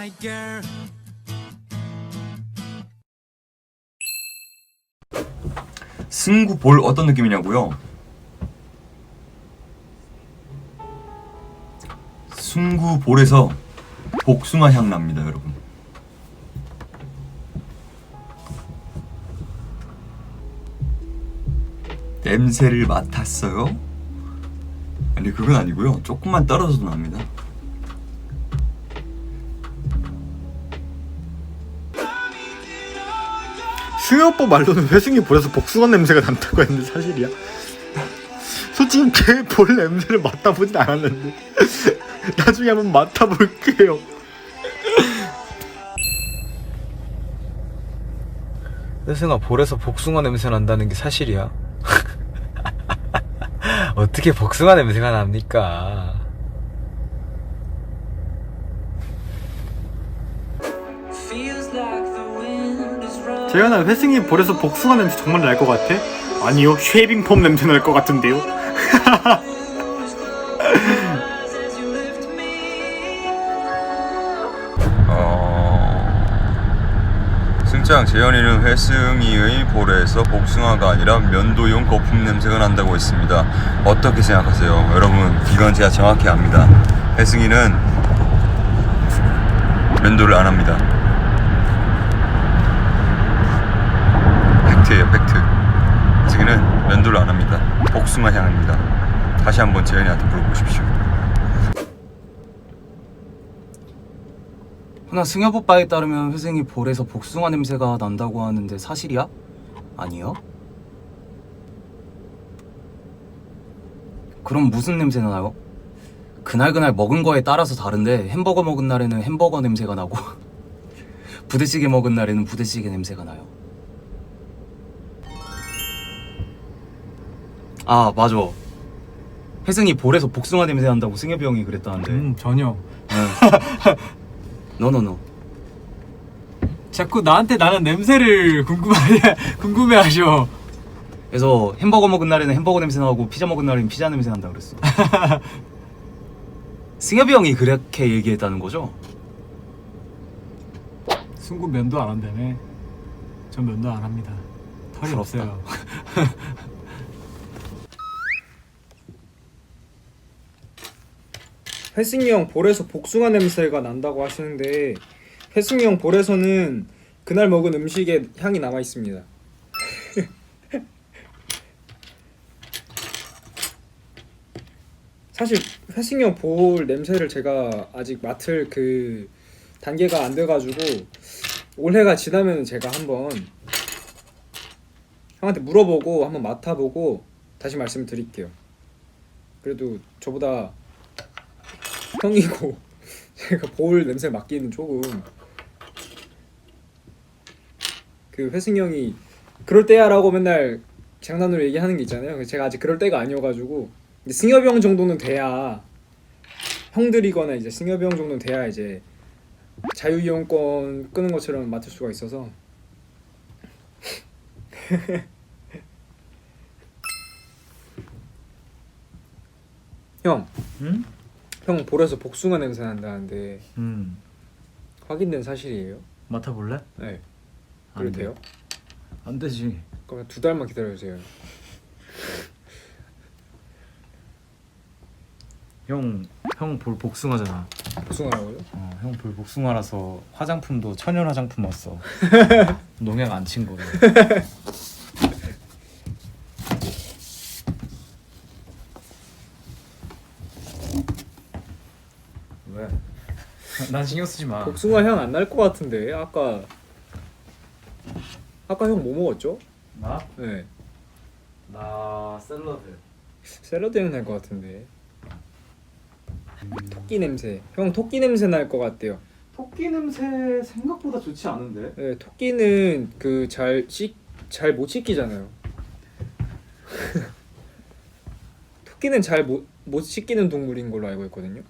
my girl. 승구 볼 어떤 느낌이냐고요? 승구 볼에서 복숭아 향 납니다, 여러분. 냄새를 맡았어요? 아니 그건 아니고요. 조금만 떨어져도 납니다. 승엽보 말로는 회승이 볼에서 복숭아 냄새가 난다고 했는데 사실이야? 솔직히 걔 볼 냄새를 맡아보진 않았는데 나중에 한번 맡아볼게요 회승아 볼에서 복숭아 냄새 난다는 게 사실이야? 어떻게 복숭아 냄새가 납니까? 재현아 회승이 볼에서 복숭아 냄새 정말 날 것 같아? 아니요 쉐이빙 폼 냄새 날 것 같은데요 어... 승장 재현이는 회승이의 볼에서 복숭아가 아니라 면도용 거품 냄새가 난다고 했습니다. 어떻게 생각하세요? 여러분 이건 제가 정확히 압니다. 회승이는 면도를 안 합니다. 팩트예요 팩트. 회승이는 면도를 안 합니다. 복숭아 향입니다. 다시 한번 재현이한테 물어보십시오. 하나 승엽 오빠에 따르면 회생이 볼에서 복숭아 냄새가 난다고 하는데 사실이야? 아니요? 그럼 무슨 냄새 나요? 그날 그날 먹은 거에 따라서 다른데 햄버거 먹은 날에는 햄버거 냄새가 나고 부대찌개 먹은 날에는 부대찌개 냄새가 나요. 아 맞아. 회승이 볼에서 복숭아 냄새 난다고 승엽이 형이 그랬다는데. 음 전혀 너너너. 자꾸 나한테 나는 냄새를 궁금하게 궁금해하셔 그래서 햄버거 먹은 날에는 햄버거 냄새 나고 피자 먹은 날에는 피자 냄새 난다 그랬어. 승엽이 형이 그렇게 얘기했다는 거죠? 승구 면도 안 한다며 전 면도 안 합니다 털이 부럽다. 없어요 회승이 형 볼에서 복숭아 냄새가 난다고 하시는데 회승이 형 볼에서는 그날 먹은 음식의 향이 남아 있습니다. 사실 회승이 형 볼 냄새를 제가 아직 맡을 그 단계가 안 돼가지고 올해가 지나면 제가 한번 형한테 물어보고 한번 맡아보고 다시 말씀을 드릴게요. 그래도 저보다 형이고 제가 볼 냄새 맡기는 조금 그 회승 형이 그럴 때야라고 맨날 장난으로 얘기하는 게 있잖아요. 제가 아직 그럴 때가 아니어가지고 근데 승엽이 형 정도는 돼야 형들이거나 이제 승엽이 형 정도는 돼야 이제 자유이용권 끄는 것처럼 맡을 수가 있어서 형 응? 형 볼에서 복숭아 냄새 난다는데 음 확인된 사실이에요? 맡아볼래? 네. 안 그래도 돼. 돼요? 안 되지 그러면 두 달만 기다려주세요. 형 형 볼 복숭아잖아 복숭아라고요? 어, 형 볼 복숭아라서 화장품도 천연 화장품 왔어 농약 안 친 거래 난 신경 쓰지 마 복숭아 향 안 날 것 같은데 아까 아까 형 뭐 먹었죠? 나? 네 나 샐러드 샐러드 향 날 것 같은데 토끼 냄새 형 토끼 냄새 날 것 같대요. 토끼 냄새 생각보다 좋지 않은데? 네 토끼는 그 잘 씻 잘못 씻기잖아요. 토끼는 잘 못 못 씻기는 동물인 걸로 알고 있거든요.